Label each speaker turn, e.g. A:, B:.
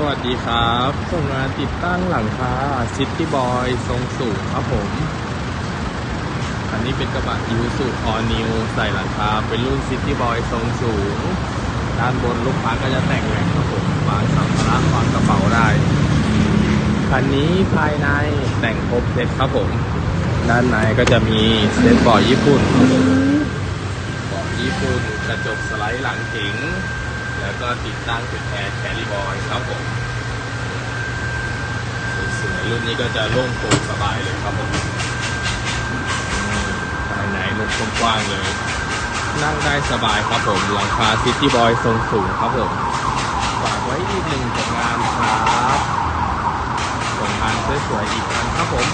A: สวัสดีครับส่งงานติดตั้งหลังคาซิตี้บอยทรงสูงครับผม อันนี้เป็นกระบะยูสุออนิวใส่หลังคาเป็นรุ่นซิตี้บอยทรงสูง ด้านบนลูกค้าก็จะแต่งแหลกครับผมวางสัมภาระวางกระเป๋าได้ คันนี้ภายในแต่งครบเซ็ตครับผม ด้านในก็จะมีเซ็ตเบาะญี่ปุ่นครับผมเบาญี่ปุ่นกระจกสไลด์หลังถิงแล้วก็ติดตั้งเป็นแอร์แคริบอยครับผม รุ่นนี้ก็จะโล่งโปร่งสบายเลยครับผมภายในมุมกว้างๆเลย นั่งได้สบายครับผมหลังคาซิตี้บอยทรงสูงครับผมฝากไว้อีกหนึ่งผลงานครับผลงานสวยๆอีกครั้งครับผม